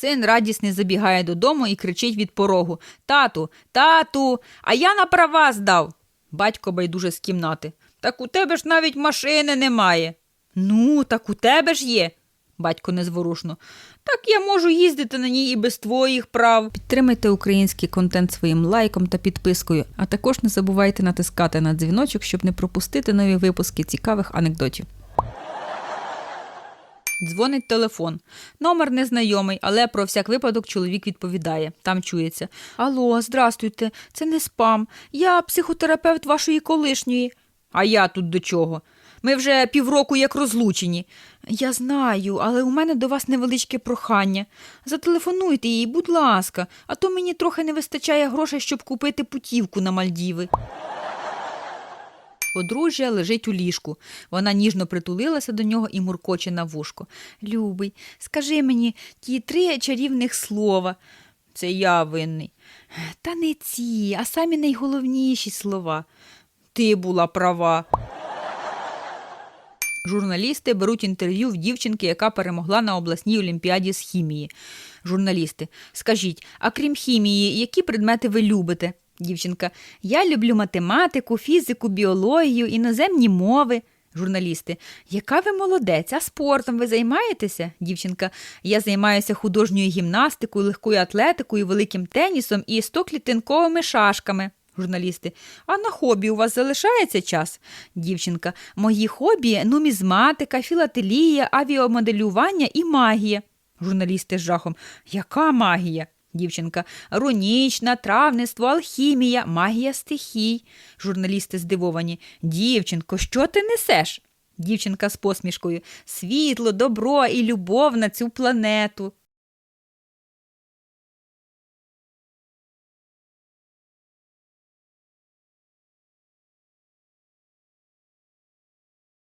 Син радісний забігає додому і кричить від порогу Тату, тату, а я на права здав. Батько байдуже з кімнати. Так у тебе ж навіть машини немає. Ну, так у тебе ж є. Батько незворушно. Так я можу їздити на ній і без твоїх прав. Підтримайте український контент своїм лайком та підпискою, а також не забувайте натискати на дзвіночок, щоб не пропустити нові випуски цікавих анекдотів. Дзвонить телефон. Номер незнайомий, але про всяк випадок чоловік відповідає. Там чується: Алло, здрастуйте, це не спам. Я психотерапевт вашої колишньої. А я тут до чого? Ми вже півроку як розлучені. Я знаю, але у мене до вас невеличке прохання. Зателефонуйте їй, будь ласка, а то мені трохи не вистачає грошей, щоб купити путівку на Мальдіви. Подружжя лежить у ліжку. Вона ніжно притулилася до нього і муркоче на вушко. Любий, скажи мені ті три чарівних слова. Це я винний. Та не ці, а самі найголовніші слова. Ти була права. Журналісти беруть інтерв'ю в дівчинки, яка перемогла на обласній олімпіаді з хімії. Журналісти, скажіть, а крім хімії, які предмети ви любите? Дівчинка, я люблю математику, фізику, біологію, іноземні мови. Журналісти, яка ви молодець, а спортом ви займаєтеся? Дівчинка, я займаюся художньою гімнастикою, легкою атлетикою, великим тенісом і стоклітинковими шашками. Журналісти, а на хобі у вас залишається час? Дівчинка, мої хобі нумізматика, філателія, авіамоделювання і магія. Журналісти з жахом. Яка магія? Дівчинка, рунічна, травництво, алхімія, магія стихій. Журналісти здивовані. Дівчинко, що ти несеш? Дівчинка з посмішкою. Світло, добро і любов на цю планету.